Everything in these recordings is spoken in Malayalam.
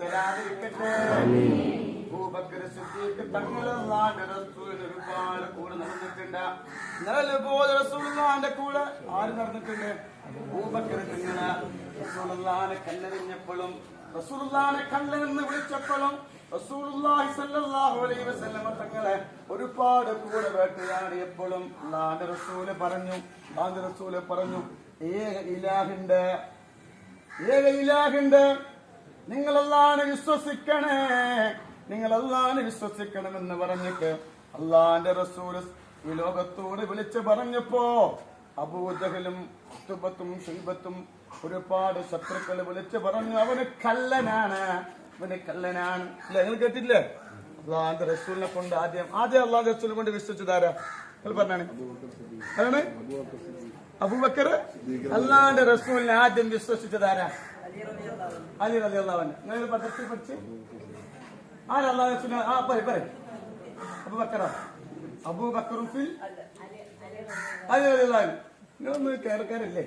തരാതിരിക്കട്ടെ. ഒരുപാട് കൂടെ പോലെ റസൂലുള്ളാന്റെ കൂടെ ആര് നടന്നിട്ടുണ്ട്? റസൂലുള്ളാഹി സല്ലല്ലാഹു അലൈഹി വസല്ലമ തങ്ങളെ കൂടെ പറഞ്ഞു പറഞ്ഞു ഏക ഇലാഹിന്റെ ഏക ഇലാഹിന്റെ. നിങ്ങൾ അല്ലാഹനെ വിശ്വസിക്കണേ. നിങ്ങൾ അല്ലാഹനെ വിശ്വസിക്കണമെന്ന് പറഞ്ഞിട്ട് അള്ളാന്റെ റസൂൽ ഈ ലോകത്തോട് വിളിച്ചു പറഞ്ഞപ്പോ അബൂജഹലും ഉത്തുബത്തും ഷൈബത്തും ഒരുപാട് ശത്രുക്കൾ വിളിച്ചു പറഞ്ഞു അവന് കല്ലനാണ് അവന് കല്ലനാണ് അല്ലെ നിങ്ങൾ കേട്ടില്ലേ അള്ളാന്റെ റസൂലിനെ കൊണ്ട് ആദ്യം ആദ്യം അള്ളാഹ് റസൂലിനെ കൊണ്ട് വിശ്വസിച്ചതാരാ പറഞ്ഞാണ്. അബൂബക്കർ? അല്ലാണ്ട് റസൂലിനെ ആദ്യം വിശ്വസിച്ചതാരാ അലി അലി അള്ളാഹൻ നിങ്ങൾ പത്രത്തിൽ പഠിച്ച്? ആരാ അള്ളാഹ് റസൂലിനെ ആ പറയും പറയും. അബൂബക്കറ? അബൂബക്കറും ഫിൽ അലി അലി അള്ളാഹൻ നിങ്ങളൊന്നും കേൾക്കാറില്ലേ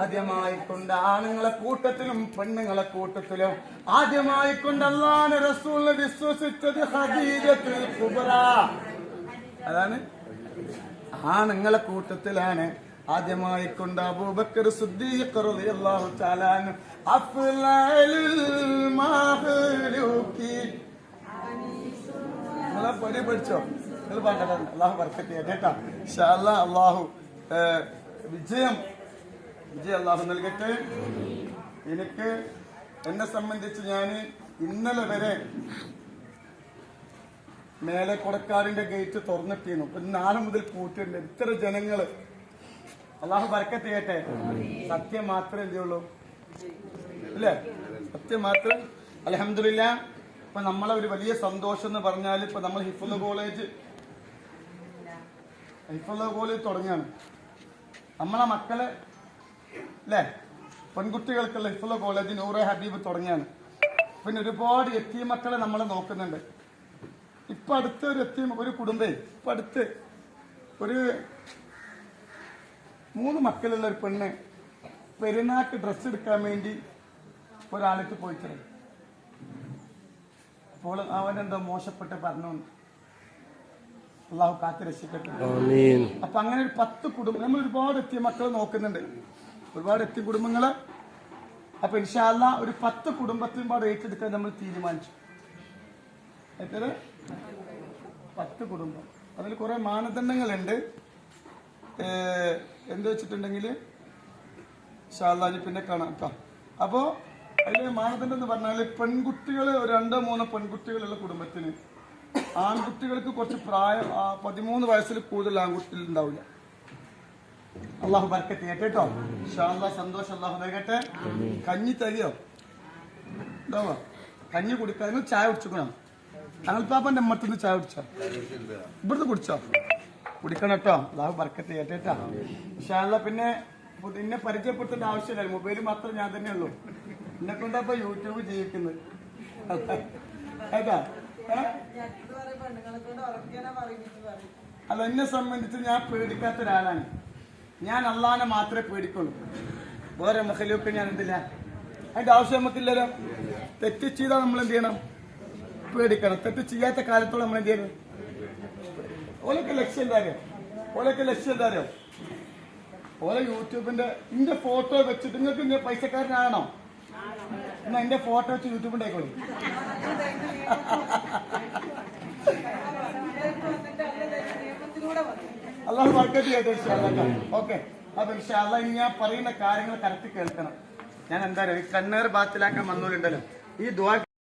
ആദ്യമായി കൊണ്ട് ആണുങ്ങളെ കൂട്ടത്തിലും പെണ്ണുങ്ങളെ കൂട്ടത്തിലും ആദ്യമായി കൊണ്ട് അള്ളാഹ് റസൂലിനെ വിശ്വസിച്ചത് ഹദീജത്തുൽ അതാണ് ആണുങ്ങളെ കൂട്ടത്തിലാണ് ആദ്യമായി കൊണ്ട് അബൂബക്കർ സിദ്ദീഖ് റളിയല്ലാഹു കേട്ടോ. ഇൻഷാ അള്ളാഹു വിജയം വിജയം അള്ളാഹു നൽകട്ടെ. എനിക്ക് എന്നെ സംബന്ധിച്ച് ഞാൻ ഇന്നലെ വരെ മേലെ കൊടക്കാടിന്റെ ഗേറ്റ് തുറന്നിട്ടിരുന്നു. നാളെ മുതൽ കൂട്ടുണ്ട് ഇത്ര ജനങ്ങൾ? അള്ളാഹു ബർക്കത്ത് കേട്ടെ സത്യം മാത്രമേ എന്തേ ഉള്ളൂ അല്ലേ സത്യം മാത്രം. അലഹമില്ല ഇപ്പൊ നമ്മളെ ഒരു വലിയ സന്തോഷം എന്ന് പറഞ്ഞാൽ ഇപ്പൊ നമ്മൾ ഹിഫുള്ള കോളേജ് ഹിഫുള്ള കോളേജ് തുടങ്ങിയാണ്. നമ്മളെ മക്കളെ അല്ലേ പെൺകുട്ടികൾക്കുള്ള ഹിഫുള്ള കോളേജ് നൂറെ ഹബീബ് തുടങ്ങിയാണ്. പിന്നെ ഒരുപാട് എത്തിയ മക്കളെ നമ്മൾ നോക്കുന്നുണ്ട്. ഇപ്പൊ അടുത്ത ഒരു എത്തിയ ഒരു കുടുംബേ ഇപ്പൊ അടുത്ത് ഒരു മൂന്ന് മക്കളുള്ള ഒരു പെണ്ണ് പെരുന്നാക്ക് ഡ്രസ്സ് എടുക്കാൻ വേണ്ടി ഒരാൾക്ക് പോയിട്ടുണ്ട്. അപ്പോൾ അവനെന്തോ എന്തോ മോശപ്പെട്ട് പറഞ്ഞു. അള്ളാഹു കാത്തിരക്ഷിക്കട്ടെ അപ്പൊ അങ്ങനെ ഒരു പത്ത് കുടുംബം നമ്മൾ ഒരുപാട് എത്തിയ മക്കൾ നോക്കുന്നുണ്ട്. ഒരുപാട് എത്തി കുടുംബങ്ങൾ. അപ്പൊ ഇൻഷാല്ല ഒരു പത്ത് കുടുംബത്തിനും പാട് ഏറ്റെടുക്കാൻ നമ്മൾ തീരുമാനിച്ചു. എത്ര പത്ത് കുടുംബം. അതിൽ കുറെ മാനദണ്ഡങ്ങളുണ്ട്. എന്ത് വെച്ചിട്ടുണ്ടെങ്കിൽ ഷാല്ലാജി പിന്നെ കാണാം അപ്പോ അതിലെ മാനദണ്ഡം എന്ന് പറഞ്ഞാൽ പെൺകുട്ടികൾ രണ്ടോ മൂന്നോ പെൺകുട്ടികളുള്ള കുടുംബത്തിന് ആൺകുട്ടികൾക്ക് കുറച്ച് പ്രായം പതിമൂന്ന് വയസ്സിൽ കൂടുതൽ ആൺകുട്ടികൾ ഉണ്ടാവില്ല. അള്ളാഹു ബർക്കത്ത് ചെയ്യട്ടെ കേട്ടോ ഷാല്ല സന്തോഷം അള്ളാഹു നൽകട്ടെ. കഞ്ഞി തരിയോ? ഉണ്ടാവോ കഞ്ഞി കുടിക്കാൻ നിങ്ങൾ ചായ കുടിച്ചുക്കണം. തങ്ങൾപ്പാപ്പന്റെ അമ്മത്തുനിന്ന് ചായ കുടിച്ചോ? ഇവിടുന്ന് കുടിച്ചോ? കുടിക്കണം കേട്ടോ അള്ളാഹു ബർക്കത്ത് ചെയ്യട്ടെ കേട്ടോ ഷാല്ല പിന്നെ എന്നെ പരിചയപ്പെടുത്തേണ്ട ആവശ്യമില്ല. മൊബൈൽ മാത്രം ഞാൻ തന്നെ ഉള്ളൂ. എന്നെ കൊണ്ടപ്പൊ യൂട്യൂബ് ജീവിക്കുന്നത്? അല്ല എന്നെ സംബന്ധിച്ച് ഞാൻ പേടിക്കാത്ത ഒരാളാണ് ഞാൻ അള്ളാനെ മാത്രമേ പേടിക്കുള്ളൂ. വേറെ മഹലൊക്കെ ഞാൻ എന്തില്ല? അതിന്റെ ആവശ്യം നമുക്കില്ലല്ലോ. തെറ്റ് ചെയ്താൽ നമ്മൾ എന്ത് ചെയ്യണം? പേടിക്കണം. തെറ്റ് ചെയ്യാത്ത കാലത്തോളം നമ്മൾ എന്ത് ചെയ്യണം? ഓലൊക്കെ ലക്ഷ്യം എന്താ അറിയാം? ഓലൊക്കെ ലക്ഷ്യം എന്താ അറിയാം? ഓലെ യൂട്യൂബിന്റെ ഇന്റെ ഫോട്ടോ വെച്ചിട്ട് നിങ്ങൾക്ക് ഇങ്ങനെ പൈസക്കാരനാണോ? എന്നാ എന്റെ ഫോട്ടോ വെച്ച് യൂട്യൂബിന്റെ ആയിക്കോളൂ അള്ളാഹു വർക്കത്ത് ചെയ്യട്ടെ ഓക്കെ. അപ്പൊ ഇൻഷാല്ല ഇനി ഞാൻ പറയുന്ന കാര്യങ്ങൾ കറക്റ്റ് കേൾക്കണം. ഞാൻ എന്തായാലും ഈ കണ്ണേർ ബാത്തിലാക്കാൻ വന്നോലുണ്ടല്ലോ ഈ ദ്വാ